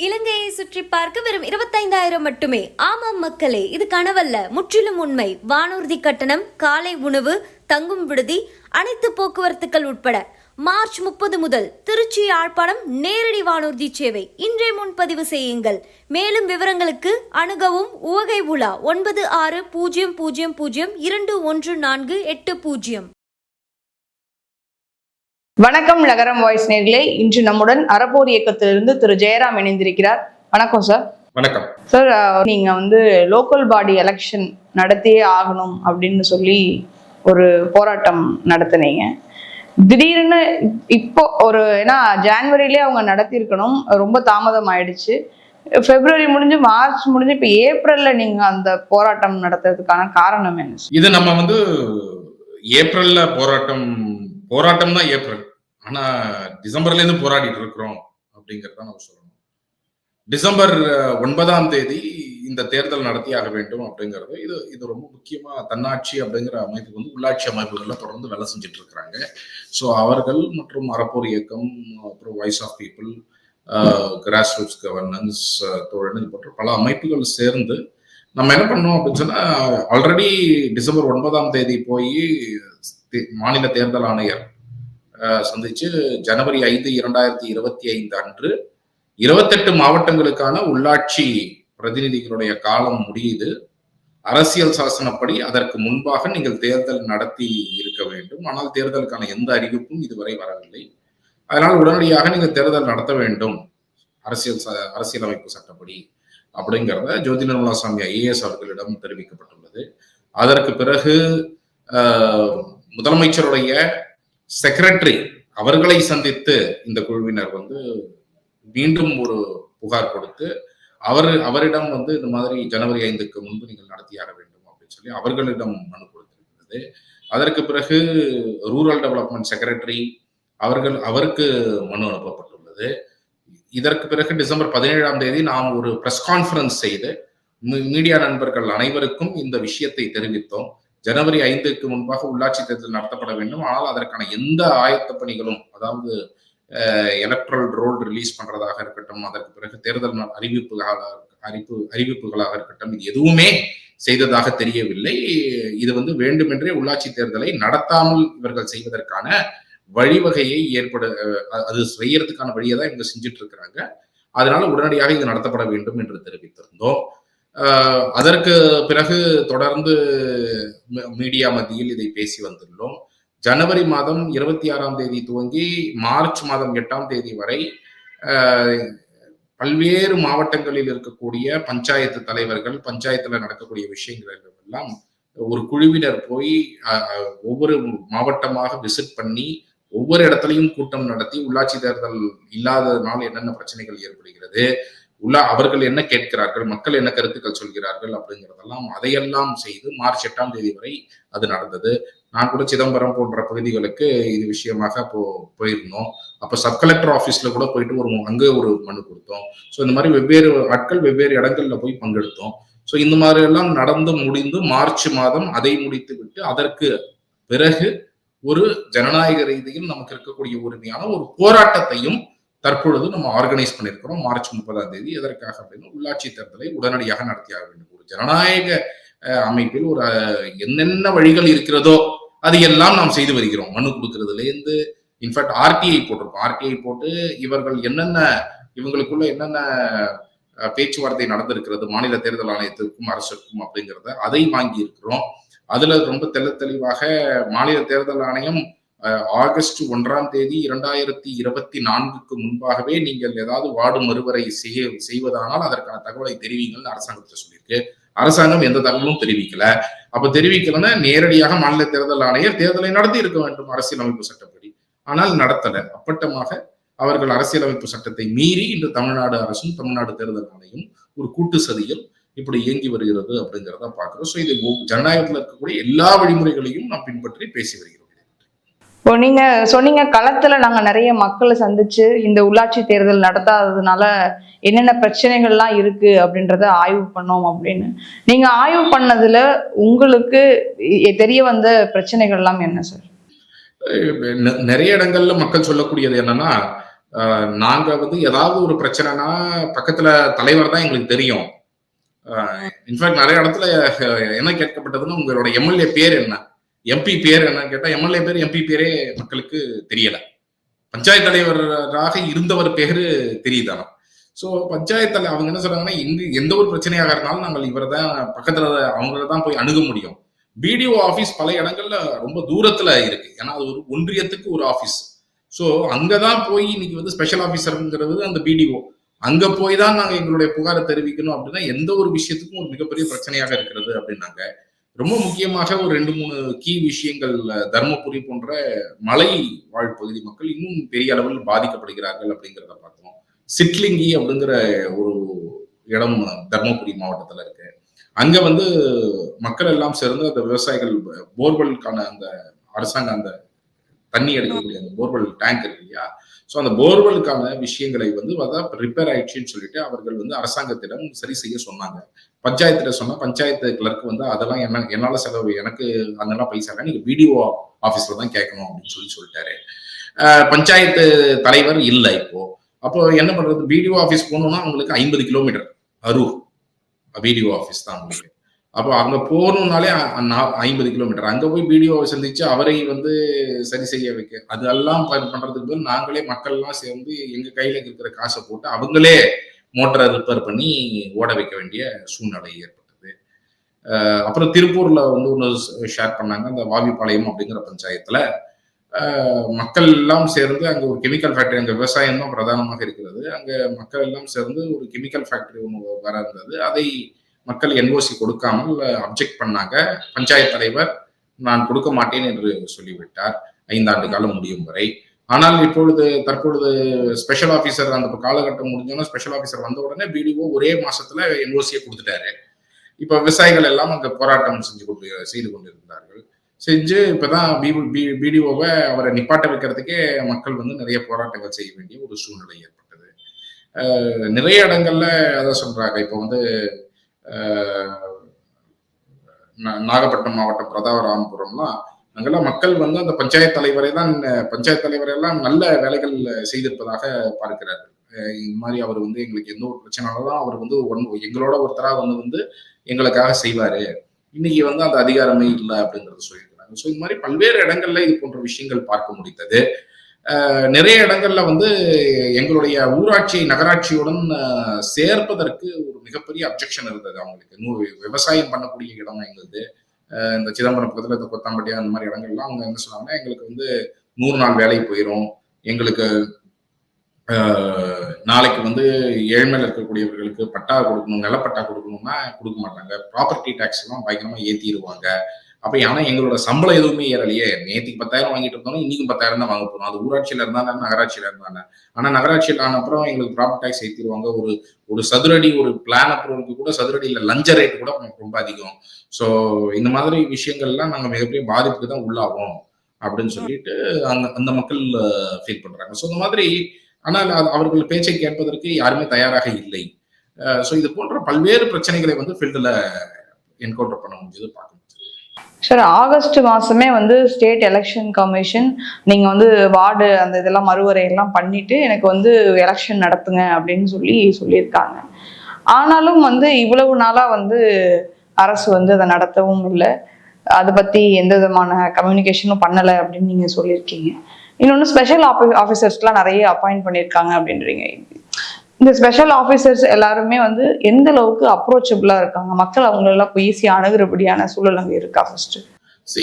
இலங்கையை சுற்றி பார்க்க வெறும் இருபத்தைந்தாயிரம் மட்டுமே. ஆமாம் மக்களே இது கனவல்ல. முற்றிலும் உண்மை. வானூர்தி கட்டணம் காலை உணவு தங்கும் விடுதி அனைத்து போக்குவரத்துக்கள் உட்பட. மார்ச் முப்பது முதல் திருச்சி யாழ்ப்பாணம் நேரடி வானூர்தி சேவை. இன்றே முன்பதிவு செய்யுங்கள். மேலும் விவரங்களுக்கு அணுகவும் உவகை உலா ஒன்பது ஆறு பூஜ்ஜியம் பூஜ்ஜியம் பூஜ்ஜியம் இரண்டு ஒன்று நான்கு எட்டு பூஜ்ஜியம். வணக்கம் நகரம் வாய்ஸ் நேர்களே. இன்று நம்முடன் அறப்போர் இயக்கத்திலிருந்து திரு ஜெயராம் இணைந்திருக்கிறார். வணக்கம் சார். வணக்கம். சார் நீங்க வந்து லோக்கல் பாடி எலெக்ஷன் நடத்தியே ஆகணும் அப்படின்னு சொல்லி ஒரு போராட்டம் நடத்துனீங்க. திடீர்னு இப்போ ஒரு ஏன்னா ஜான்வரியிலே அவங்க நடத்தியிருக்கணும். ரொம்ப தாமதம் ஆயிடுச்சு. பிப்ரவரி முடிஞ்சு மார்ச் முடிஞ்சு இப்போ ஏப்ரல்ல நீங்க அந்த போராட்டம் நடத்துறதுக்கான காரணம் என்ன இது நம்ம வந்து ஏப்ரல்ல போராட்டம் போராட்டம் தான் ஏப்ரல். ஆனா டிசம்பர்ல இருந்து போராடிட்டு இருக்கிறோம் அப்படிங்கறத நம்ம சொல்லணும். டிசம்பர் ஒன்பதாம் தேதி இந்த தேர்தல் நடத்தியாக வேண்டும் அப்படிங்கிறது இது இது ரொம்ப முக்கியமா தன்னாட்சி அப்படிங்கிற அமைப்பு வந்து உள்ளாட்சி அமைப்புகள்ல தொடர்ந்து வேலை செஞ்சுட்டு இருக்கிறாங்க. ஸோ அவர்கள் மற்றும் அறப்போர் இயக்கம் அப்புறம் voice of people grassroots governance Thozhan இது போன்ற பல அமைப்புகள் சேர்ந்து நம்ம என்ன பண்ணோம் அப்படின்னு சொன்னா ஆல்ரெடி டிசம்பர் ஒன்பதாம் தேதி போய் மாநில தேர்தல் ஆணையர் சந்திச்சு ஜனவரி ஐந்து இரண்டாயிரத்தி இருபத்தி ஐந்து அன்று இருபத்தெட்டு மாவட்டங்களுக்கான உள்ளாட்சி பிரதிநிதிகளுடைய காலம் முடியுது. அரசியல் சாசனப்படி அதற்கு முன்பாக நீங்கள் தேர்தல் நடத்தி இருக்க வேண்டும். ஆனால் தேர்தலுக்கான எந்த அறிவிப்பும் இதுவரை வரவில்லை. அதனால் உடனடியாக நீங்கள் தேர்தல் நடத்த வேண்டும். அரசியல் ச- அரசியலமைப்பு சட்டப்படி அப்படிங்கிறத ஜோதி நிர்மலா சாமி ஐஏஎஸ் அவர்களிடம் தெரிவிக்கப்பட்டுள்ளது. அதற்கு பிறகு முதலமைச்சருடைய செக்ரட்டரி அவர்களை சந்தித்து இந்த குழுவினர் வந்து மீண்டும் ஒரு புகார் கொடுத்து அவர் அவரிடம் வந்து இந்த மாதிரி ஜனவரி ஐந்துக்கு முன்பு நீங்கள் நடத்தியாக வேண்டும் அப்படின்னு சொல்லி அவர்களிடம் மனு கொடுத்திருக்கிறது. அதற்கு பிறகு ரூரல் டெவலப்மெண்ட் செக்ரட்டரி அவர்கள் அவருக்கு மனு அனுப்பப்பட்டுள்ளது. இதற்கு பிறகு டிசம்பர் பதினேழாம் தேதி நாம் ஒரு பிரஸ் கான்ஃபரன்ஸ் செய்து மீடியா நண்பர்கள் அனைவருக்கும் இந்த விஷயத்தை தெரிவித்தோம். ஜனவரி ஐந்துக்கு முன்பாக உள்ளாட்சி தேர்தல் நடத்தப்பட வேண்டும். ஆனால் அதற்கான எந்த ஆயத்த பணிகளும் அதாவது எலக்ட்ரல் ரோல் ரிலீஸ் பண்றதாக இருக்கட்டும் அதற்கு பிறகு தேர்தல் அறிவிப்புகளாக அறிவிப்பு அறிவிப்புகளாக இருக்கட்டும் இது எதுவுமே செய்ததாக தெரியவில்லை. இது வந்து வேண்டுமென்றே உள்ளாட்சி தேர்தலை நடத்தாமல் இவர்கள் செய்வதற்கான வழிவகையை ஏற்பட அது செய்யறதுக்கான வழியை தான் இவங்க செஞ்சுட்டு இருக்கிறாங்க. அதனால உடனடியாக இது நடத்தப்பட வேண்டும் என்று தெரிவித்திருந்தோம். அதற்கு பிறகு தொடர்ந்து மீ- மீடியா மத்தியில் இதை பேசி வந்துள்ளோம். ஜனவரி மாதம் இருபத்தி ஆறாம் தேதி துவங்கி மார்ச் மாதம் எட்டாம் தேதி வரை பல்வேறு மாவட்டங்களில் இருக்கக்கூடிய பஞ்சாயத்து தலைவர்கள் பஞ்சாயத்துல நடக்கக்கூடிய விஷயங்கள் எல்லாம் ஒரு குழுவினர் போய் ஒவ்வொரு மாவட்டமாக விசிட் பண்ணி ஒவ்வொரு இடத்துலையும் கூட்டம் நடத்தி உள்ளாட்சி தேர்தல் இல்லாததுனால என்னென்ன பிரச்சனைகள் ஏற்படுகிறது உள்ள அவர்கள் என்ன கேட்கிறார்கள் மக்கள் என்ன கருத்துக்கள் சொல்கிறார்கள் அப்படிங்கிறதெல்லாம் அதையெல்லாம் செய்து மார்ச் எட்டாம் தேதி வரை அது நடந்தது. நான் கூட சிதம்பரம் போன்ற பகுதிகளுக்கு இது விஷயமாக போ போயிருந்தோம். அப்போ சப் கலெக்டர் ஆஃபீஸ்ல கூட போயிட்டு ஒரு அங்கே ஒரு மனு கொடுத்தோம். ஸோ இந்த மாதிரி வெவ்வேறு ஆட்கள் வெவ்வேறு இடங்கள்ல போய் பங்கெடுத்தோம். ஸோ இந்த மாதிரி எல்லாம் நடந்து முடிந்து மார்ச் மாதம் அதை முடித்து விட்டு அதற்கு பிறகு ஒரு ஜனநாயக ரீதியில் நமக்கு இருக்கக்கூடிய உரிமையான ஒரு போராட்டத்தையும் தற்பொழுது நம்ம ஆர்கனைஸ் பண்ணியிருக்கிறோம் மார்ச் முப்பதாம் தேதி. எதற்காக அப்படின்னா உள்ளாட்சி தேர்தலை உடனடியாக நடத்தியாக வேண்டும். ஒரு ஜனநாயக அமைப்பில் ஒரு என்னென்ன வழிகள் இருக்கிறதோ அது எல்லாம் நாம் செய்து வருகிறோம். மனு கொடுக்கறதுலேருந்து இன்ஃபேக்ட் ஆர்டிஐ போட்டிருக்கோம். ஆர்டிஐ போட்டு இவர்கள் என்னென்ன இவங்களுக்குள்ள என்னென்ன பேச்சுவார்த்தை நடந்திருக்கிறது மாநில தேர்தல் ஆணையத்திற்கும் அரசுக்கும் அப்படிங்கிறத அதை வாங்கி இருக்கிறோம் அதுல ரொம்ப தெள்ள தெளிவாக மாநில தேர்தல் ஆணையம் ஆகஸ்ட் ஒன்றாம் தேதி இரண்டாயிரத்தி இருபத்தி நான்குக்கு முன்பாகவே நீங்கள் ஏதாவது வார்டு மறுவரை செய்ய செய்வதானால் அதற்கான தகவலை தெரிவிங்கள்னு அரசாங்கத்தை சொல்லியிருக்கு. அரசாங்கம் எந்த தகவலும் தெரிவிக்கல. அப்ப தெரிவிக்கலன்னா நேரடியாக மாநில தேர்தல் ஆணையர் தேர்தலை நடத்தி இருக்க வேண்டும் அரசியலமைப்பு சட்டப்படி. ஆனால் நடத்தல. அப்பட்டமாக அவர்கள் அரசியலமைப்பு சட்டத்தை மீறி இன்று தமிழ்நாடு அரசும் தமிழ்நாடு தேர்தல் ஆணையம் ஒரு கூட்டு சதியில் இப்படி இயங்கி வருகிறது அப்படிங்கிறத பார்க்கிறோம். ஸோ இது ஜனநாயகத்தில் இருக்கக்கூடிய எல்லா வழிமுறைகளையும் நாம் பின்பற்றி பேசி வருகிறோம். இப்போ நீங்க சொன்னீங்க களத்துல நாங்க நிறைய மக்களை சந்திச்சு இந்த உள்ளாட்சி தேர்தல் நடத்தாததுனால என்னென்ன பிரச்சனைகள்லாம் இருக்கு அப்படின்றத ஆய்வு பண்ணோம் அப்படின்னு. நீங்க ஆய்வு பண்ணதுல உங்களுக்கு தெரிய வந்த பிரச்சனைகள்லாம் என்ன சார்? நிறைய இடங்கள்ல மக்கள் சொல்லக்கூடியது என்னன்னா நாங்க வந்து ஏதாவது ஒரு பிரச்சனைனா பக்கத்துல தலைவர் தான் எங்களுக்கு தெரியும். இன்ஃபேக்ட் நிறைய இடத்துல என்ன கேட்கப்பட்டதுன்னா உங்களோட எம்எல்ஏ பேர் என்ன? எம்பி பேர் என்னன்னு கேட்டால் எம்எல்ஏ பேர் எம்பி பேரே மக்களுக்கு தெரியலை. பஞ்சாயத்து தலைவராக இருந்தவர் பேர் தெரியுதானா ஸோ பஞ்சாயத்து தலை அவங்க என்ன சொல்றாங்கன்னா எங்க எந்த ஒரு பிரச்சனையாக இருந்தாலும் நாங்கள் இவரை தான் பக்கத்துல அவங்கள தான் போய் அணுக முடியும். பிடிஓ ஆஃபீஸ் பல இடங்கள்ல ரொம்ப தூரத்துல இருக்கு. ஏன்னா அது ஒரு ஒன்றியத்துக்கு ஒரு ஆஃபீஸ் ஸோ அங்கதான் போய் இன்னைக்கு வந்து ஸ்பெஷல் ஆஃபீஸருங்கிறது அந்த பிடிஓ அங்க போய் தான் நாங்கள் எங்களுடைய புகாரை தெரிவிக்கணும் அப்படின்னா எந்த ஒரு விஷயத்துக்கும் ஒரு மிகப்பெரிய பிரச்சனையாக இருக்கிறது அப்படின்னாங்க. ரொம்ப முக்கியமாக ஒரு ரெண்டு மூணு கீ விஷயங்கள் தர்மபுரி போன்ற மலை வாழ் பகுதி மக்கள் இன்னும் பெரிய அளவில் பாதிக்கப்படுகிறார்கள் அப்படிங்கிறத பார்த்தோம். சிட்லிங்கி அப்படிங்கிற ஒரு இடம் தர்மபுரி மாவட்டத்தில் இருக்கு. அங்க வந்து மக்கள் எல்லாம் சேர்ந்து அந்த விவசாயிகள் போர்வெல்லுக்கான அந்த அரசாங்க அந்த தண்ணி எடுக்கக்கூடிய அந்த போர்வெல் டேங்க் இருக்கு இல்லையா? ஸோ அந்த போர்வெலுக்கான விஷயங்களை வந்து அதான் ரிப்பேர் ஆயிடுச்சுன்னு சொல்லிட்டு அவர்கள் வந்து அரசாங்கத்திடம் சரி செய்ய சொன்னாங்க. பஞ்சாயத்துல சொன்னா பஞ்சாயத்து கிளர்க் வந்து அதெல்லாம் என்ன என்னால செலவு எனக்கு அதெல்லாம் பைசா இல்லை நீங்க பிடிஓ ஆபீஸ்ல தான் கேட்கணும் அப்படின்னு சொல்லி சொல்லிட்டாரு. பஞ்சாயத்து தலைவர் இல்லை இப்போ. அப்போ என்ன பண்றது? பிடிஓ ஆபீஸ் போகணும்னா அவங்களுக்கு ஐம்பது கிலோமீட்டர் அரூர் பிடிஓ ஆபீஸ் தான் அவங்களுக்கு. அப்போ அங்க போகணும்னாலே ஐம்பது கிலோமீட்டர் அங்க போய் பிடிஓவை சந்திச்சு அவரை வந்து சரி செய்ய வைக்க. அதெல்லாம் பண்ணுறதுக்கு பண்றதுக்கு பதில் நாங்களே மக்கள்லாம் சேர்ந்து எங்க கையில இருக்கிற காசை போட்டு அவங்களே மோட்டரை ரிப்பேர் பண்ணி ஓட வைக்க வேண்டிய சூழ்நிலை ஏற்பட்டது. அப்புறம் திருப்பூர்ல வந்து ஒன்று ஷேர் பண்ணாங்க. அந்த வாவிப்பாளையம் அப்படிங்கிற பஞ்சாயத்துல மக்கள் எல்லாம் சேர்ந்து அங்க ஒரு கெமிக்கல் ஃபேக்டரி அங்க விவசாயம் தான் பிரதானமாக இருக்கிறது. அங்க மக்கள் எல்லாம் சேர்ந்து ஒரு கெமிக்கல் ஃபேக்டரி ஒன்று வர இருந்தது. அதை மக்கள் என்ஓசி கொடுக்காமல் அப்ஜெக்ட் பண்ணாங்க. பஞ்சாயத்து தலைவர் நான் கொடுக்க மாட்டேன் என்று சொல்லிவிட்டார். ஐந்தாண்டு காலம் முடியும் வரை. ஆனால் இப்பொழுது தற்பொழுது ஸ்பெஷல் ஆஃபீஸர் அந்த காலகட்டம் முடிஞ்சோன்னா ஸ்பெஷல் ஆஃபீஸர் வந்த உடனே பிடிஓ ஒரே மாசத்துல என்ஓசியை கொடுத்துட்டாரு. இப்ப விவசாயிகள் எல்லாம் அந்த போராட்டம் செஞ்சு கொண்டு செய்து கொண்டிருந்தார்கள். செஞ்சு இப்பதான் பிடிஓவை அவரை நிப்பாட்ட வைக்கிறதுக்கே மக்கள் வந்து நிறைய போராட்டங்கள் செய்ய வேண்டிய ஒரு சூழ்நிலை ஏற்பட்டது. நிறைய இடங்கள்ல அதை சொல்றாங்க. இப்போ வந்து நாகப்பட்டினம் மாவட்டம் பிரதாபராமபுரம்லாம் அங்கெல்லாம் மக்கள் வந்து அந்த பஞ்சாயத்து தலைவரை தான் பஞ்சாயத்து தலைவரையெல்லாம் நல்ல வேலைகள் செய்திருப்பதாக பார்க்கிறார்கள். இது இந்த மாதிரி அவர் வந்து எங்களுக்கு எந்த ஒரு பிரச்சனைனாலும் அவர் வந்து ஒன் எங்களோட ஒருத்தராக வந்து வந்து எங்களுக்காக செய்வார். இன்னைக்கு வந்து அந்த அதிகாரமே இல்லை அப்படிங்கிறத சொல்லியிருக்கிறாங்க. ஸோ இந்த மாதிரி பல்வேறு இடங்கள்ல இது போன்ற விஷயங்கள் பார்க்க முடிந்தது. நிறைய இடங்கள்ல வந்து எங்களுடைய ஊராட்சி நகராட்சியுடன் சேர்ப்பதற்கு ஒரு மிகப்பெரிய அப்ஜெக்ஷன் இருந்தது அவங்களுக்கு. நூறு விவசாயம் பண்ணக்கூடிய இடம் எங்களுது. இந்த சிதம்பரம் பக்கத்துல இந்த கொத்தாம்பட்டி அந்த மாதிரி இடங்கள்லாம் அவங்க என்ன சொன்னாங்கன்னா எங்களுக்கு வந்து நூறு நாள் வேலைக்கு போயிடும் எங்களுக்கு நாளைக்கு வந்து ஏழ்மையில் இருக்கக்கூடியவர்களுக்கு பட்டா கொடுக்கணும் நிலப்பட்டா கொடுக்கணும்னா கொடுக்க மாட்டாங்க. ப்ராப்பர்ட்டி டேக்ஸ் எல்லாம் பயங்கரமா ஏத்திடுவாங்க அப்ப ஆனா எங்களோட சம்பளம் எதுவுமே ஏறலையே. நேற்றுக்கு பத்தாயிரம் வாங்கிட்டு இருந்தோம் இன்னைக்கும் பத்தாயிரம் தான் வாங்க போறோம். அது ஊராட்சியில இருந்தானே நகராட்சியில இருந்தானே ஆனா நகராட்சியில் ஆன அப்புறம் எங்களுக்கு ப்ராப்பர்ட் டேக்ஸ் ஏற்றிடுவாங்க ஒரு ஒரு சதுரடி ஒரு பிளான் அப்ரூவலுக்கு கூட சதுரடியில லஞ்ச ரேட் கூட ரொம்ப அதிகம். ஸோ இந்த மாதிரி விஷயங்கள்லாம் நாங்கள் மிகப்பெரிய பாதிப்புக்கு தான் உள்ளாகும் அப்படின்னு சொல்லிட்டு அந்த அந்த மக்கள் ஃபீல் பண்றாங்க. ஸோ இந்த மாதிரி ஆனால் அவர்கள் பேச்சை கேட்பதற்கு யாருமே தயாராக இல்லை. ஸோ இது போன்ற பல்வேறு பிரச்சனைகளை வந்து ஃபீல்டில் என்கவுண்டர் பண்ண முடிஞ்சது பார்க்கணும் சார் ஆகஸ்ட் மாதமே வந்து ஸ்டேட் எலெக்ஷன் கமிஷன் நீங்கள் வந்து வார்டு அந்த இதெல்லாம் மறுவரை எல்லாம் எனக்கு வந்து எலெக்ஷன் நடத்துங்க அப்படின்னு சொல்லி சொல்லியிருக்காங்க. ஆனாலும் வந்து இவ்வளவு நாளாக வந்து அரசு வந்து அதை நடத்தவும் இல்லை. அதை பற்றி எந்த விதமான கம்யூனிகேஷனும் பண்ணலை அப்படின்னு நீங்கள் சொல்லியிருக்கீங்க. இன்னொன்று ஸ்பெஷல் ஆஃபீ ஆஃபீஸர்ஸ்லாம் நிறைய அப்பாயிண்ட் பண்ணியிருக்காங்க அப்படின்றீங்க. இந்த ஸ்பெஷல் ஆஃபீஸர்ஸ் எல்லாருமே வந்து எந்த அளவுக்கு அப்ரோச்சபிளாக இருக்காங்க? மக்கள் அவங்களெல்லாம் போய் ஈஸியாக அணுகிறபடியான சூழல் அங்கே இருக்கா ஃபர்ஸ்ட் சி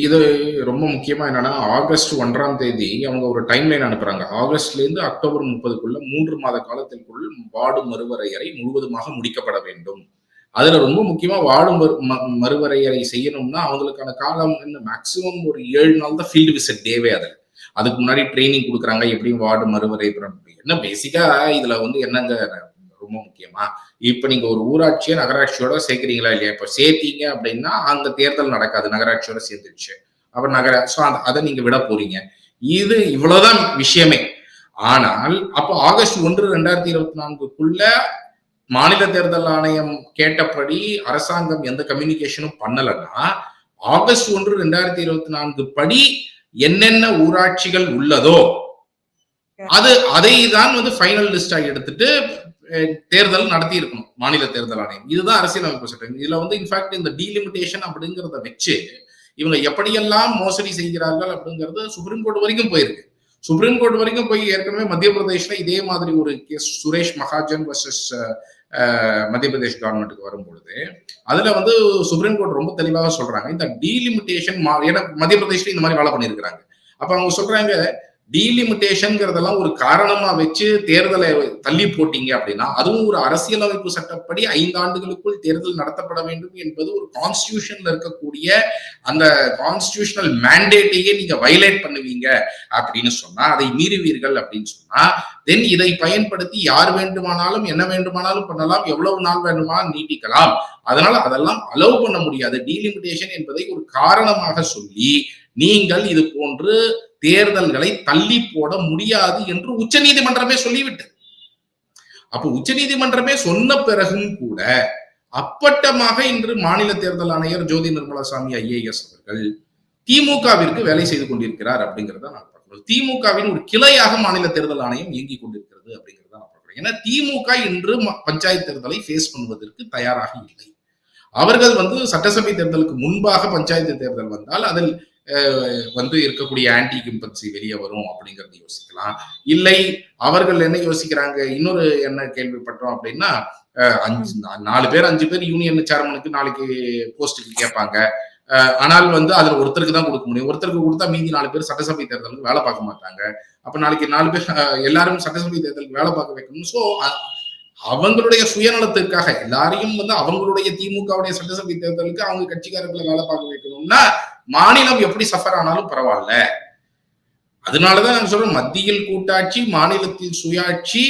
இது ரொம்ப முக்கியமாக என்னன்னா ஆகஸ்ட் ஒன்றாம் தேதி அவங்க ஒரு டைம் லைன் அனுப்புறாங்க. ஆகஸ்ட்லேருந்து அக்டோபர் முப்பதுக்குள்ள மூன்று மாத காலத்திற்குள் வார்டு மறுவரையறை முழுவதுமாக முடிக்கப்பட வேண்டும். அதுல ரொம்ப முக்கியமா வார்டு மறு ம- மறுவரையறை செய்யணும்னா அவங்களுக்கான காலம் என்ன? மேக்சிமம் ஒரு ஏழு நாள் தான் ஃபீல்டு விசிட் டேவே அதில். அதுக்கு முன்னாடி ட்ரைனிங் கொடுக்குறாங்க எப்படியும் வார்டு மறுவரை என்ன பேசிக்கா இதுல வந்து என்னங்க ரொம்ப முக்கியமா? இப்ப நீங்க ஒரு ஊராட்சியை நகராட்சியோட சேர்க்கிறீங்களா இல்லையா? இப்ப சேர்த்தீங்க அப்படின்னா அந்த தேர்தல் நடக்காது. நகராட்சியோட சேர்ந்துருச்சு. அப்ப நகர ஸோ அதை நீங்க விட போறீங்க. இது இவ்வளவுதான் விஷயமே. ஆனால் அப்போ ஆகஸ்ட் ஒன்று ரெண்டாயிரத்தி இருபத்தி நான்குக்குள்ள மாநில தேர்தல் ஆணையம் கேட்டபடி அரசாங்கம் எந்த கம்யூனிகேஷனும் பண்ணலைன்னா ஆகஸ்ட் ஒன்று ரெண்டாயிரத்தி இருபத்தி நான்கு படி என்னென்ன ஊராட்சிகள் உள்ளதோ அது அதை தான் வந்து ஃபைனல் லிஸ்டா எடுத்துட்டு தேர்தல் நடத்தி இருக்கணும் மாநில தேர்தல் ஆணையம். இதுதான் அரசியலமைப்பு சட்டம். இதுல வந்து இன்ஃபேக்ட் இந்த டீலிமிட்டேஷன் அப்படிங்கிறத வச்சு இவங்க எப்படியெல்லாம் மோசடி செய்கிறார்கள் அப்படிங்கிறது சுப்ரீம் கோர்ட் வரைக்கும் போயிருக்கு. சுப்ரீம் கோர்ட் வரைக்கும் போய் ஏற்கனவே மத்திய பிரதேஷ்ல இதே மாதிரி ஒரு கேஸ் சுரேஷ் மகாஜன் வர்சஸ் மத்திய பிரதேஷ் கவர்மெண்ட்டுக்கு வரும்பொழுது அதுல வந்து சுப்ரீம் கோர்ட் ரொம்ப தெளிவாக சொல்றாங்க இந்த டீலிமிட்டேஷன் ஏன்னா மத்திய பிரதேஷ்ல இந்த மாதிரி வேலை பண்ணியிருக்கிறாங்க. அப்ப அவங்க சொல்றாங்க டீலிமிட்டேஷன்ங்கிறதெல்லாம் ஒரு காரணமா வச்சு தேர்தலை தள்ளி போட்டீங்க அப்படின்னா அதுவும் ஒரு அரசியலமைப்பு சட்டப்படி ஐந்து ஆண்டுகளுக்குள் தேர்தல் நடத்தப்பட வேண்டும் என்பது ஒரு கான்ஸ்டியூஷன்ல இருக்கக்கூடிய அந்த கான்ஸ்டியூஷனல் மேண்டேட்டையே நீங்க வயலேட் பண்ணுவீங்க அப்படின்னு சொன்னா அதை மீறுவீர்கள் அப்படின்னு சொன்னா தென் இதை பயன்படுத்தி யார் வேண்டுமானாலும் என்ன வேண்டுமானாலும் பண்ணலாம் எவ்வளவு நாள் வேண்டுமானாலும் நீட்டிக்கலாம். அதனால அதெல்லாம் அலோவ் பண்ண முடியாது. டீலிமிட்டேஷன் என்பதை ஒரு காரணமாக சொல்லி நீங்கள் இது போன்று தேர்தல்களை தள்ளி போட முடியாது என்று உச்ச நீதிமன்றமே சொல்லிவிட்டது. அப்போ உச்சநீதிமன்றமே சொன்ன பிறகும் கூட அப்பட்டமாக இன்று மாநில தேர்தல் ஆணையர் ஜோதி நிர்மலாசாமி ஐஏஎஸ் அவர்கள் திமுகவிற்கு வேலை செய்து கொண்டிருக்கிறார் அப்படிங்கிறத நான் பார்க்கிறோம். திமுகவின் ஒரு கிளையாக மாநில தேர்தல் ஆணையம் இயங்கிக் கொண்டிருக்கிறது அப்படிங்கிறத நான் பார்க்கிறேன் ஏன்னா திமுக இன்று ம- பஞ்சாயத்து தேர்தலை ஃபேஸ் பண்ணுவதற்கு தயாராக இல்லை. அவர்கள் வந்து சட்டசபை தேர்தலுக்கு முன்பாக பஞ்சாயத்து தேர்தல் வந்தால் அதில் வந்து இருக்கக்கூடிய ஆன்டி கிம்பன்சி வெளியே வரும் அப்படிங்கறத யோசிக்கலாம். இல்லை அவர்கள் என்ன யோசிக்கிறாங்க? இன்னொரு என்ன கேள்விப்பட்டோம் அப்படின்னா அஞ்சு நாலு பேர் அஞ்சு பேர் யூனியன் சேர்மனுக்கு நாளைக்கு போஸ்ட்டுக்கு கேட்பாங்க. ஆனால் வந்து அதுல ஒருத்தருக்கு தான் கொடுக்க முடியும். ஒருத்தருக்கு கொடுத்தா மீதி நாலு பேர் சட்டசபை தேர்தலுக்கு வேலை பார்க்க மாட்டாங்க. அப்ப நாளைக்கு நாலு பேர் எல்லாரும் சட்டசபை தேர்தலுக்கு வேலை பார்க்க வைக்கணும் ஸோ அவங்களுடைய சுயநலத்திற்காக எல்லாரையும் வந்து அவங்களுடைய திமுகவுடைய சட்டசபை தேர்தலுக்கு அவங்க கட்சிக்காரர்களை வேலை பார்க்க வைக்கணும்னா மாநிலம் எப்படி சஃபர் ஆனாலும் பரவாயில்ல. அதனாலதான் நாங்க சொல்றோம் மத்தியில் கூட்டாட்சி மாநிலத்தில் சுயாட்சி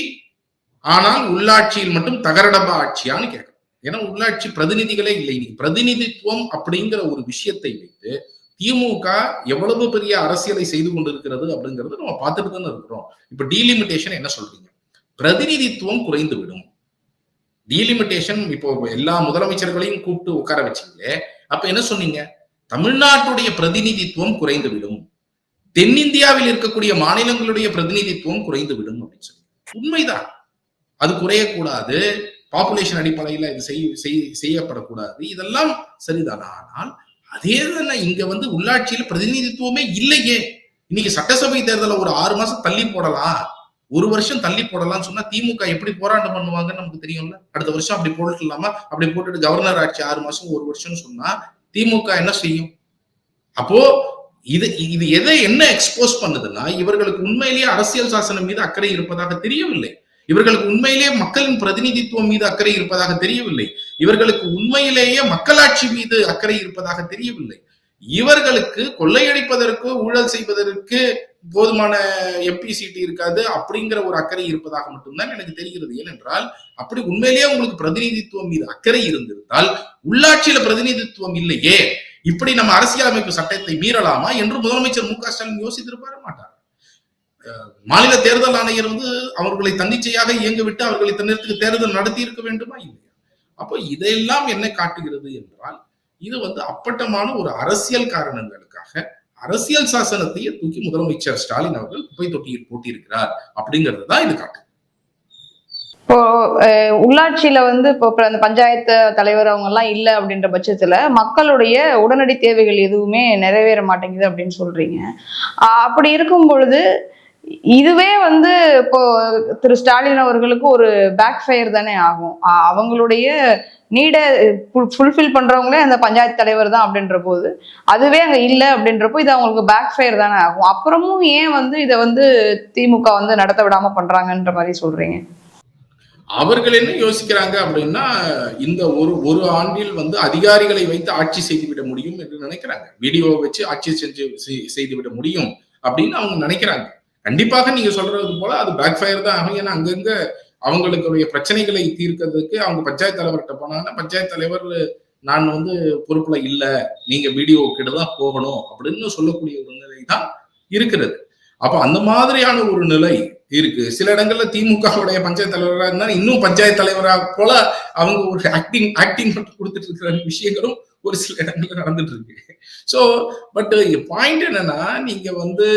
ஆனால் உள்ளாட்சியில் மட்டும் தகரடபா ஆட்சியான்னு கேட்கணும் ஏன்னா உள்ளாட்சி பிரதிநிதிகளே இல்லை இன்னைக்கு. பிரதிநிதித்துவம் அப்படிங்கிற ஒரு விஷயத்தை வைத்து திமுக எவ்வளவு பெரிய அரசியலை செய்து கொண்டிருக்கிறது அப்படிங்கிறது நம்ம பார்த்துட்டு தானே இருக்கிறோம். இப்ப டீலிமிட்டேஷன் என்ன சொல்றீங்க? பிரதிநிதித்துவம் குறைந்து விடும் டீலிமிட்டேஷன் இப்போ எல்லா முதலமைச்சர்களையும் கூப்பிட்டு உட்கார வச்சீங்களே அப்ப என்ன சொன்னீங்க? தமிழ்நாட்டுடைய பிரதிநிதித்துவம் குறைந்து விடும் தென்னிந்தியாவில் இருக்கக்கூடிய மாநிலங்களுடைய பிரதிநிதித்துவம் குறைந்துவிடும் அப்படின்னு சொல்லி. உண்மைதான். அது குறையக்கூடாது. பாப்புலேஷன் அடிப்படையில் இது செய் செய்- செய்யப்படக்கூடாது. இதெல்லாம் சரிதான். ஆனால் அதே தானே இங்க வந்து உள்ளாட்சியில பிரதிநிதித்துவமே இல்லையே. இன்னைக்கு சட்டசபை தேர்தலை ஒரு ஆறு மாசம் தள்ளி போடலாம். ஒரு வருஷம் தள்ளி போடலாம்னு சொன்னா திமுக எப்படி போராட்டம் பண்ணுவாங்கன்னு நமக்கு தெரியும்ல. அடுத்த வருஷம் அப்படி போட்டுலாமா அப்படி போட்டுட்டு கவர்னர் ஆட்சி ஆறு மாசம் ஒரு வருஷம்னு சொன்னா திமுக என்ன செய்யும்? அப்போ இது இது எதை என்ன எக்ஸ்போஸ் பண்ணுதுன்னா இவர்களுக்கு உண்மையிலேயே அரசியல் சாசனம் மீது அக்கறை இருப்பதாக தெரியவில்லை. இவர்களுக்கு உண்மையிலேயே மக்களின் பிரதிநிதித்துவம் மீது அக்கறை இருப்பதாக தெரியவில்லை. இவர்களுக்கு உண்மையிலேயே மக்களாட்சி மீது அக்கறை இருப்பதாக தெரியவில்லை. இவர்களுக்கு கொள்ளையடிப்பதற்கு ஊழல் செய்வதற்கு போதுமான எம்பி சீட்டு இருக்காது அப்படிங்கிற ஒரு அக்கறை இருப்பதாக மட்டும்தான் எனக்கு தெரிகிறது. ஏனென்றால் அப்படி உண்மையிலேயே உங்களுக்கு பிரதிநிதித்துவம் மீது அக்கறை இருந்திருந்தால் உள்ளாட்சியில பிரதிநிதித்துவம் இல்லையே இப்படி நம்ம அரசியலமைப்பு சட்டத்தை மீறலாமா என்று முதலமைச்சர் மு க ஸ்டாலின் யோசித்திருப்பார மாட்டார். மாநில தேர்தல் ஆணையர் வந்து அவர்களை தன்னிச்சையாக இயங்கவிட்டு அவர்களை தன்னிடத்துக்கு தேர்தல் நடத்தி இருக்க வேண்டுமா இல்லையா? அப்போ இதையெல்லாம் என்ன காட்டுகிறது என்றால் இது வந்து அப்பட்டமான ஒரு அரசியல் காரணங்களுக்காக அரசியல் சாசனத்தையே தூக்கி முதலமைச்சர் ஸ்டாலின் அவர்கள் குப்பை தொட்டியில் போட்டியிருக்கிறார் அப்படிங்கிறது தான் இது காட்டு. இப்போ உள்ளாட்சியில வந்து இப்போ அந்த பஞ்சாயத்து தலைவர் அவங்க எல்லாம் இல்லை அப்படின்ற பட்சத்துல மக்களுடைய உடனடி தேவைகள் எதுவுமே நிறைவேற மாட்டேங்குது அப்படின்னு சொல்றீங்க. அப்படி இருக்கும் பொழுது இதுவே வந்து இப்போ திரு ஸ்டாலின் அவர்களுக்கு ஒரு பேக் ஃபயர் தானே ஆகும். அவங்களுடைய நீடை ஃபுல்ஃபில் பண்றவங்களே அந்த பஞ்சாயத்து தலைவர் தான் அப்படின்ற போது அதுவே அங்க இல்லை அப்படின்றப்போ இது அவங்களுக்கு பேக் ஃபயர் தானே ஆகும். அப்புறமும் ஏன் வந்து இதை வந்து திமுக வந்து நடத்த விடாம பண்றாங்கன்ற மாதிரி சொல்றீங்க? அவர்கள் என்ன யோசிக்கிறாங்க அப்படின்னா இந்த ஒரு ஒரு ஆண்டில் வந்து அதிகாரிகளை வைத்து ஆட்சி செய்துவிட முடியும் என்று நினைக்கிறாங்க. வீடியோ வச்சு ஆட்சி செஞ்சு செய்துவிட முடியும் அப்படின்னு அவங்க நினைக்கிறாங்க. கண்டிப்பாக நீங்க சொல்றது போல அது பேக் ஃபயர் தான் ஆகும். ஏன்னா அங்கங்க அவங்களுடைய பிரச்சனைகளை தீர்க்கிறதுக்கு அவங்க பஞ்சாயத்து தலைவர்கிட்ட போனாங்கன்னா பஞ்சாயத்து தலைவர் நான் வந்து பொறுப்புல இல்ல. நீங்க வீடியோ கிட்ட தான் போகணும் அப்படின்னு சொல்லக்கூடிய ஒரு நிலை தான் இருக்கிறது. அப்ப அந்த மாதிரியான ஒரு நிலை இருக்கு. சில இடங்கள்ல திமுகவுடைய பஞ்சாயத்து தலைவராக இருந்தாலும் இன்னும் பஞ்சாயத்து தலைவராக போல அவங்க ஒரு ஆக்டிங் ஆக்டிங் மட்டும் கொடுத்துட்டு இருக்கிற விஷயங்களும் ஒரு சில இடங்கள்ல நடந்துட்டு இருக்கு ஸோ பட் பாயிண்ட் என்னன்னா நீங்க வந்து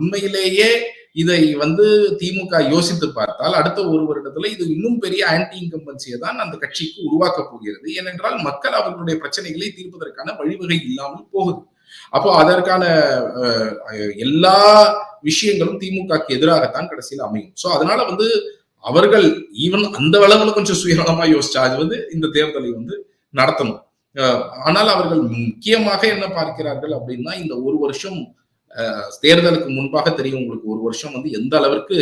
உண்மையிலேயே இதை வந்து திமுக யோசித்து பார்த்தால் அடுத்த ஒரு வருடத்துல இது இன்னும் பெரிய ஆன்டி இன்கம்பன்சியை தான் அந்த கட்சிக்கு உருவாக்க போகிறது. ஏனென்றால் மக்கள் அவர்களுடைய பிரச்சனைகளை தீர்ப்பதற்கான வழிவகை இல்லாமல் போகுது. அப்போ அதற்கான எல்லா விஷயங்களும் திமுகக்கு எதிராகத்தான் கடைசியில் அமையும். ஸோ அதனால வந்து அவர்கள் ஈவன் அந்த அளவுல கொஞ்சம் சுயநலமா யோசிச்சா அது வந்து இந்த தேர்தலை வந்து நடத்தணும். ஆனால் அவர்கள் முக்கியமாக என்ன பார்க்கிறார்கள் அப்படின்னா இந்த ஒரு வருஷம் தேர்தலுக்கு முன்பாக தெரியும் உங்களுக்கு ஒரு வருஷம் வந்து எந்த அளவிற்கு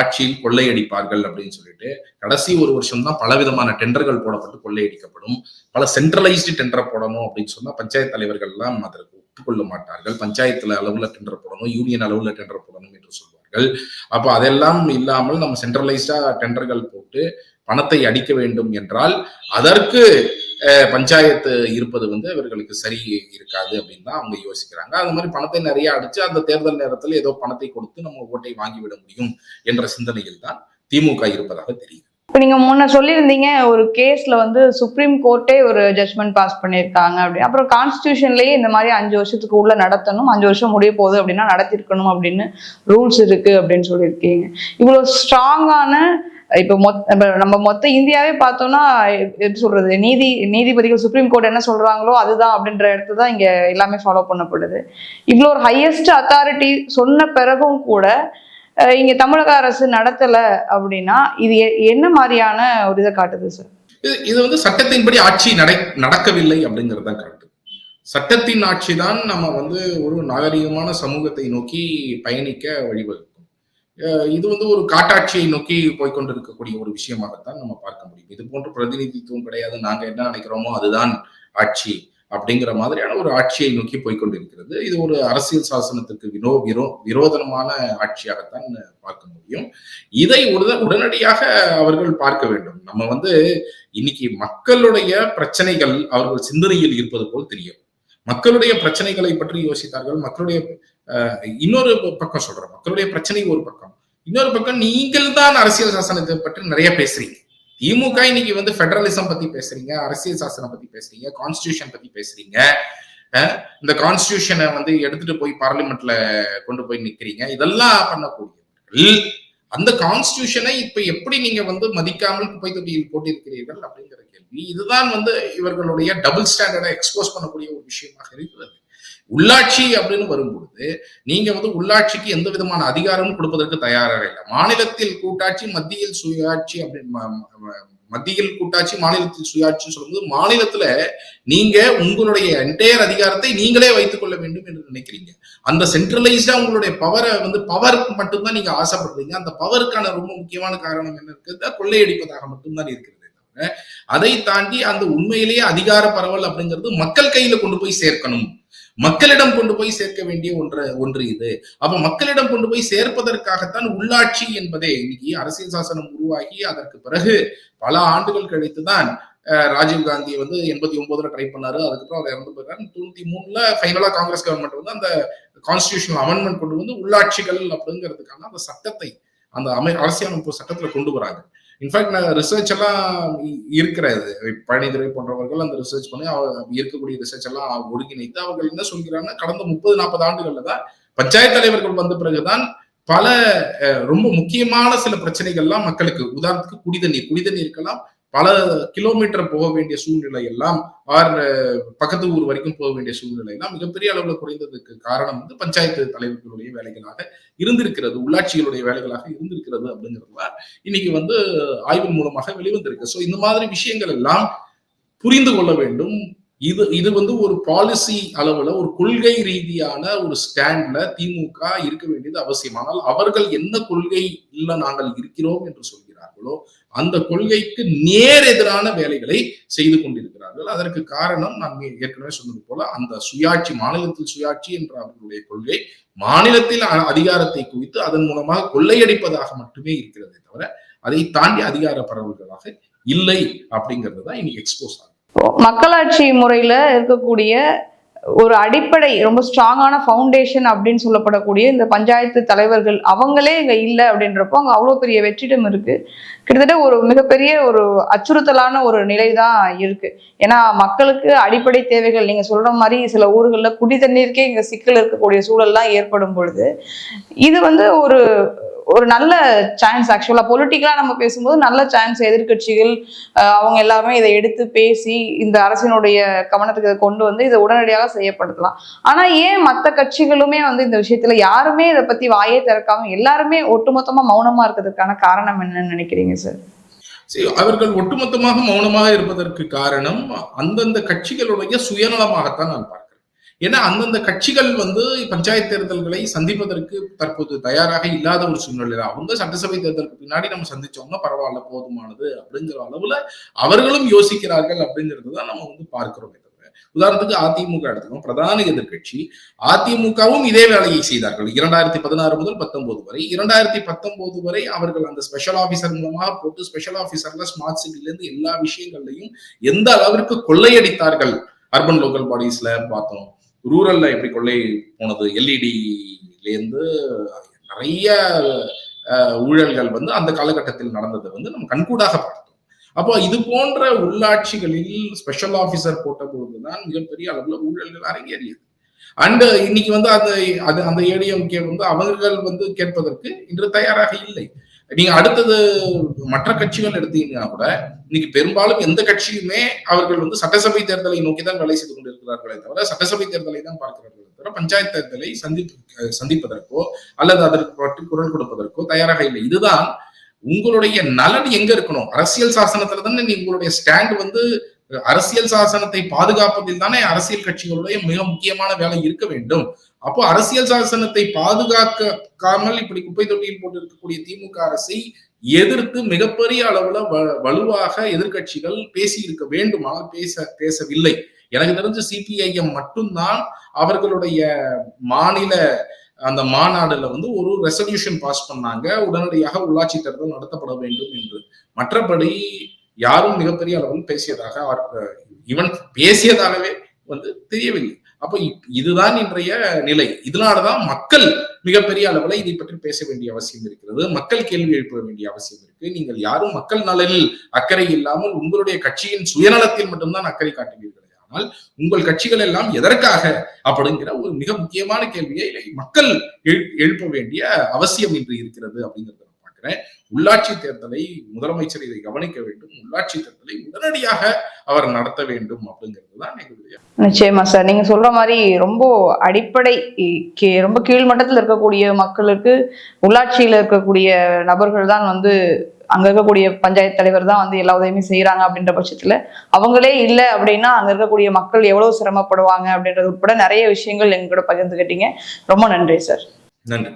ஆட்சியில் கொள்ளையடிப்பார்கள் அப்படின்னு சொல்லிட்டு. கடைசி ஒரு வருஷம் தான் பலவிதமான டெண்டர்கள் போடப்பட்டு கொள்ளையடிக்கப்படும். பல சென்ட்ரலைஸ்டு டெண்டர் போடணும் அப்படின்னு சொன்னா பஞ்சாயத்து தலைவர்கள் எல்லாம் அதற்கு ஒப்புக்கொள்ள மாட்டார்கள். பஞ்சாயத்துல அளவுல டெண்டர் போடணும் யூனியன் அளவுல டெண்டர் போடணும் என்று சொல்வார்கள். அப்போ அதெல்லாம் இல்லாமல் நம்ம சென்ட்ரலைஸ்டா டெண்டர்கள் போட்டு பணத்தை அடிக்க வேண்டும் என்றால் அதற்கு பஞ்சாயத்து இருப்பது வந்து இவர்களுக்கு சரி இருக்காது அப்படின்னு தான் அவங்க யோசிக்கிறாங்க. அது மாதிரி பணத்தை நிறைய அடிச்சு அந்த தேர்தல் நேரத்தில் ஏதோ பணத்தை கொடுத்து நம்ம ஓட்டை வாங்கிவிட முடியும் என்ற சிந்தனையில் தான் திமுக இருப்பதாக தெரியுது இப்போ நீங்க முன்ன சொல்லியிருந்தீங்க ஒரு கேஸ்ல வந்து சுப்ரீம் கோர்ட்டே ஒரு ஜட்மெண்ட் பாஸ் பண்ணியிருக்காங்க அப்படி. அப்புறம் கான்ஸ்டியூஷன்லயே இந்த மாதிரி அஞ்சு வருஷத்துக்கு உள்ள நடத்தணும் அஞ்சு வருஷம் முடிய போகுது அப்படின்னா நடத்திருக்கணும் அப்படின்னு ரூல்ஸ் இருக்கு அப்படின்னு சொல்லியிருக்கீங்க. இவ்வளவு ஸ்ட்ராங்கான இப்போ மொத் நம்ம மொத்த இந்தியாவே பார்த்தோம்னா எப்படி சொல்றது நீதி நீதிபதிகள் சுப்ரீம் கோர்ட் என்ன சொல்றாங்களோ அதுதான் அப்படின்ற இடத்துல தான் இங்கே எல்லாமே ஃபாலோ பண்ணப்படுது. இவ்வளோ ஒரு ஹையஸ்ட் அத்தாரிட்டி சொன்ன பிறகும் கூட இங்கே இங்க தமிழக அரசு நடத்தல அப்படின்னா இது எ- என்ன மாதிரியான ஒரு இதை காட்டுது சார் இது இது வந்து சட்டத்தின்படி ஆட்சி நடை நடக்கவில்லை அப்படிங்கிறது தான் சட்டத்தின் ஆட்சி தான் நம்ம வந்து ஒரு நாகரிகமான சமூகத்தை நோக்கி பயணிக்க வழிவகுக்கும். இது வந்து ஒரு காட்டாட்சியை நோக்கி போய்க்கொண்டிருக்கக்கூடிய ஒரு விஷயமாகத்தான் நம்ம பார்க்க முடியும். இது போன்ற பிரதிநிதித்துவம் கிடையாது. நாங்க என்ன நினைக்கிறோமோ அதுதான் ஆட்சி அப்படிங்கிற மாதிரியான ஒரு ஆட்சியை நோக்கி போய்க்கொண்டிருக்கிறது. இது ஒரு அரசியல் சாசனத்துக்கு வினோ விரோ விரோதனமான ஆட்சியாகத்தான் பார்க்க முடியும். இதை உடன உடனடியாக அவர்கள் பார்க்க வேண்டும். நம்ம வந்து இன்னைக்கு மக்களுடைய பிரச்சனைகள் அவர்கள் சிந்தனையில் இருப்பது போல் தெரியும். மக்களுடைய பிரச்சனைகளை பற்றி யோசித்தார்கள். மக்களுடைய இன்னொரு பக்கம் சொல்றேன். மக்களுடைய பிரச்சனை ஒரு பக்கம். இன்னொரு பக்கம் நீங்கள் தான் அரசியல் சாசனத்தை பற்றி நிறைய பேசுறீங்க. திமுக இன்னைக்கு வந்து ஃபெடரலிசம் பத்தி பேசுறீங்க அரசியல் சாசனம் பத்தி பேசுறீங்க கான்ஸ்டியூஷன் பத்தி பேசுறீங்க. இந்த கான்ஸ்டியூஷனை வந்து எடுத்துட்டு போய் பார்லிமெண்ட்ல கொண்டு போய் நிக்கிறீங்க. இதெல்லாம் பண்ணக்கூடியவர்கள் அந்த கான்ஸ்டியூஷனை இப்ப எப்படி நீங்க வந்து மதிக்காமல் குப்பை தொட்டியில் போட்டிருக்கிறீர்கள் அப்படிங்கிற கேள்வி. இதுதான் வந்து இவர்களுடைய டபுள் ஸ்டாண்டர்டை எக்ஸ்போஸ் பண்ணக்கூடிய ஒரு விஷயமாக இருக்கிறது. உள்ளாட்சி அப்படின்னு வரும்பொழுது நீங்க வந்து உள்ளாட்சிக்கு எந்த விதமான அதிகாரமும் கொடுப்பதற்கு தயாராக இல்லை. மாநிலத்தில் கூட்டாட்சி மத்தியில் சுயாட்சி அப்படின்னு மத்தியில் கூட்டாட்சி மாநிலத்தில் சுயாட்சி சொல்லும்போது மாநிலத்துல நீங்க உங்களுடைய என்டையர் அதிகாரத்தை நீங்களே வைத்துக் கொள்ள வேண்டும் என்று நினைக்கிறீங்க. அந்த சென்ட்ரலைஸ்டா உங்களுடைய பவரை வந்து பவருக்கு மட்டும்தான் நீங்க ஆசைப்படுறீங்க. அந்த பவருக்கான ரொம்ப முக்கியமான காரணம் என்ன இருக்குது கொள்ளையடிப்பதாக மட்டும்தான் இருக்கிறது தவிர அதை தாண்டி அந்த உண்மையிலேயே அதிகார பரவல் அப்படிங்கிறது மக்கள் கையில கொண்டு போய் சேர்க்கணும். மக்களிடம் கொண்டு போய் சேர்க்க வேண்டிய ஒன்று ஒன்று இது. அப்ப மக்களிடம் கொண்டு போய் சேர்ப்பதற்காகத்தான் உள்ளாட்சி என்பதே. இன்னைக்கு அரசியல் சாசனம் உருவாகி அதற்கு பிறகு பல ஆண்டுகள் கழித்துதான் ராஜீவ் காந்தி வந்து எண்பத்தி ஒன்பதுல ட்ரை பண்ணாரு. அதுக்கப்புறம் அவர் இறந்து போயிருக்காரு தொண்ணூத்தி மூணுல ஃபைனலா காங்கிரஸ் கவர்மெண்ட் வந்து அந்த கான்ஸ்டியூஷனல் அமெண்ட்மெண்ட் கொண்டு வந்து உள்ளாட்சிகள் அப்படிங்கிறதுக்கான அந்த சட்டத்தை அந்த அமை அரசியலமைப்பு சட்டத்துல கொண்டு வராங்க. இன்ஃபேக்ட் நான் ரிசர்ச் எல்லாம் இ- இருக்கிறது பழனிதுரை போன்றவர்கள் அந்த ரிசர்ச் பண்ணி அவங்க இருக்கக்கூடிய ரிசர்ச் எல்லாம் ஒருங்கிணைத்து அவர்கள் என்ன சொல்கிறாங்கன்னா கடந்த முப்பது நாற்பது ஆண்டுகள்ல தான் பஞ்சாயத்து தலைவர்கள் வந்த பிறகுதான் பல ரொம்ப முக்கியமான சில பிரச்சனைகள்லாம் மக்களுக்கு உதாரணத்துக்கு குடிதண்ணீர் குடிதண்ணீருக்கெல்லாம் பல கிலோமீட்டர் போக வேண்டிய சூழ்நிலை எல்லாம் ஆர் பக்கத்து ஊர் வரைக்கும் போக வேண்டிய சூழ்நிலை எல்லாம் மிகப்பெரிய அளவில் குறைந்ததுக்கு காரணம் வந்து பஞ்சாயத்து தலைவர்களுடைய வேலைகளாக இருந்திருக்கிறது உள்ளாட்சிகளுடைய வேலைகளாக இருந்திருக்கிறது அப்படிங்கிறதுலாம் இன்னைக்கு வந்து ஆய்வின் மூலமாக வெளிவந்திருக்கு. ஸோ இந்த மாதிரி விஷயங்கள் எல்லாம் புரிந்து கொள்ள வேண்டும். இது இது வந்து ஒரு பாலிசி அளவுல ஒரு கொள்கை ரீதியான ஒரு ஸ்டாண்ட்ல திமுக இருக்க வேண்டியது அவசியம். ஆனால் அவர்கள் என்ன கொள்கை இல்ல நாங்கள் இருக்கிறோம் என்று சொல்கிறார்களோ அந்த கொள்கைக்கு நேர் எதிரான வேலைகளை செய்து கொண்டிருக்கிறார்கள். அதற்கு காரணம் நான் ஏற்கனவே சொன்னது போல அந்த சுயாட்சி மாநிலத்தில் சுயாட்சி என்ற அவர்களுடைய கொள்கை மாநிலத்தில் அதிகாரத்தை குவித்து அதன் மூலமாக கொள்ளையடிப்பதாக மட்டுமே இருக்கிறதே தவிர அதை தாண்டி அதிகார பரவல்களாக இல்லை அப்படிங்கிறது தான் இன்னைக்கு எக்ஸ்போஸ் ஆகும் மக்களாட்சி முறையில இருக்கக்கூடிய ஒரு அடிப்படை ரொம்ப ஸ்ட்ராங்கான ஃபவுண்டேஷன் அப்படின்னு சொல்லப்படக்கூடிய இந்த பஞ்சாயத்து தலைவர்கள் அவங்களே இங்கே இல்லை அப்படின்றப்போ அங்கே அவ்வளோ பெரிய வெற்றிடம் இருக்குது கிட்டத்தட்ட ஒரு மிகப்பெரிய ஒரு அச்சுறுத்தலான ஒரு நிலை தான் இருக்குது ஏன்னா மக்களுக்கு அடிப்படை தேவைகள் நீங்கள் சொல்கிற மாதிரி சில ஊர்களில் குடி தண்ணீருக்கே இங்கே சிக்கல் இருக்கக்கூடிய சூழல்லாம் ஏற்படும் பொழுது இது வந்து ஒரு ஒரு நல்ல சான்ஸ் ஆக்சுவலாக பொலிட்டிக்கலா நம்ம பேசும்போது நல்ல சான்ஸ் எதிர்க்கட்சிகள் அவங்க எல்லாருமே இதை எடுத்து பேசி இந்த அரசினுடைய கவனத்துக்கு இதை கொண்டு வந்து இதை உடனடியாக செய்யப்படுத்தலாம் ஆனால் ஏன் மற்ற கட்சிகளுமே வந்து இந்த விஷயத்துல யாருமே இதை பத்தி வாயே திறக்காம எல்லாருமே ஒட்டுமொத்தமாக மௌனமா இருக்கிறதுக்கான காரணம் என்னன்னு நினைக்கிறீங்க சார் சரி, அவர்கள் ஒட்டுமொத்தமாக மௌனமாக இருப்பதற்கு காரணம் அந்தந்த கட்சிகளுடைய சுயநலமாகத்தான் நான் பார்க்கிறேன். ஏன்னா அந்தந்த கட்சிகள் வந்து பஞ்சாயத்து தேர்தல்களை சந்திப்பதற்கு தற்போது தயாராக இல்லாத ஒரு சூழ்நிலையில அவங்க சட்டசபை தேர்தலுக்கு பின்னாடி நம்ம சந்திச்சோம்னா பரவாயில்ல போதுமானது அப்படிங்கிற அளவுல அவர்களும் யோசிக்கிறார்கள் அப்படிங்கிறது தான் நம்ம வந்து பார்க்கிறோம் உதாரணத்துக்கு அதிமுக எடுத்துக்கணும். பிரதான எதிர்கட்சி அதிமுகவும் இதே வேலையை செய்தார்கள். இரண்டாயிரத்தி பதினாறு முதல் பத்தொன்பது வரை. இரண்டாயிரத்தி பத்தொன்பது வரை அவர்கள் அந்த ஸ்பெஷல் ஆபீசர் மூலமாக போட்டு ஸ்பெஷல் ஆபீசர்ல ஸ்மார்ட் சிட்டில இருந்து எல்லா விஷயங்கள்லையும் எந்த அளவிற்கு கொள்ளையடித்தார்கள்? அர்பன் லோக்கல் பாடிஸ்ல பார்த்தோம். ரூரல்ல எப்படி கொள்ளை போனது? எல்இடிலேருந்து நிறைய ஊழல்கள் வந்து அந்த காலகட்டத்தில் நடந்ததை வந்து நம்ம கண்கூடாக பார்த்தோம். அப்போ இது போன்ற உள்ளாட்சிகளில் ஸ்பெஷல் ஆபீசர் போட்ட பொழுதுதான் மிகப்பெரிய அளவுல ஊழல்கள் அரங்கேறியது. அண்ட் இன்னைக்கு வந்து அந்த அது அந்த ஏடிஎம்கே வந்து அவர்கள் வந்து கேட்பதற்கு இன்று தயாராக இல்லை. நீங்க அடுத்தது மற்ற கட்சிகள் எடுத்தீங்கன்னா கூட இன்னைக்கு பெரும்பாலும் எந்த கட்சியுமே அவர்கள் வந்து சட்டசபை தேர்தலை நோக்கி தான் வேலை செய்து கொண்டிருக்கிறார்களே தவிர சட்டசபை தேர்தலை தான் பார்க்கிறார்களே தவிர பஞ்சாயத்து தேர்தலை சந்திப்பு சந்திப்பதற்கோ அல்லது அதற்கு பற்றி குரல் கொடுப்பதற்கோ தயாராக இல்லை. இதுதான் உங்களுடைய நலன் எங்க இருக்கணும்? அரசியல் சாசனத்துல தானே நீ உங்களுடைய ஸ்டாண்ட் வந்து அரசியல் சாசனத்தை பாதுகாப்பதில் தானே அரசியல் கட்சிகளுடைய மிக முக்கியமான வேலை இருக்க வேண்டும். அப்போ அரசியல் சாசனத்தை பாதுகாக்காமல் இப்படி குப்பை தொட்டியில் போட்டு இருக்கக்கூடிய திமுக அரசை எதிர்த்து மிகப்பெரிய அளவுல வ- வலுவாக எதிர்க்கட்சிகள் பேசி இருக்க வேண்டுமானால் பேச பேசவில்லை. எனக்கு தெரிஞ்சு சிபிஐஎம் மட்டும்தான் அவர்களுடைய மாநில அந்த மாநாடுல வந்து ஒரு ரெசல்யூஷன் பாஸ் பண்ணாங்க. உடனடியாக உள்ளாட்சி தேர்தல் நடத்தப்பட வேண்டும் என்று. மற்றபடி யாரும் மிகப்பெரிய அளவில் பேசியதாக ஈவன் பேசியதாகவே வந்து தெரியவில்லை. அப்ப இப்- இதுதான் இன்றைய நிலை. இதனாலதான் மக்கள் மிகப்பெரிய அளவுல இதை பற்றி பேச வேண்டிய அவசியம் இருக்கிறது. மக்கள் கேள்வி எழுப்ப வேண்டிய அவசியம் இருக்கு. நீங்கள் யாரும் மக்கள் நலனில் அக்கறை இல்லாமல் உங்களுடைய கட்சியின் சுயநலத்தில் மட்டும்தான் அக்கறை காட்டுவீர்கள். ஆனால் உங்கள் கட்சிகள் எல்லாம் எதற்காக அப்படிங்கிற ஒரு மிக முக்கியமான கேள்வியை மக்கள் எழு- எழுப்ப வேண்டிய அவசியம் இன்று இருக்கிறது அப்படிங்கிறது பார்க்கிறேன் உள்ளாட்சி தேர்தலை முதலமைச்சர் இதை கவனிக்க வேண்டும். உள்ளாட்சி தேர்தலை உடனடியாக அவர் நடத்த வேண்டும் அப்படிங்கிறது தான் எங்களுடைய நிச்சயமா சார் நீங்க சொல்ற மாதிரி ரொம்ப அடிப்படை ரொம்ப கீழ்மட்டத்தில் இருக்கக்கூடிய மக்களுக்கு உள்ளாட்சியில இருக்கக்கூடிய நபர்கள் தான் வந்து அங்க இருக்கக்கூடிய பஞ்சாயத்து தலைவர் தான் வந்து எல்லா உதவியுமே செய்யறாங்க அப்படின்ற பட்சத்துல அவங்களே இல்லை அப்படின்னா அங்க இருக்கக்கூடிய மக்கள் எவ்வளவு சிரமப்படுவாங்க அப்படின்றது உட்பட நிறைய விஷயங்கள் எங்க கூட பகிர்ந்துக்கிட்டீங்க ரொம்ப நன்றி சார் நன்றி.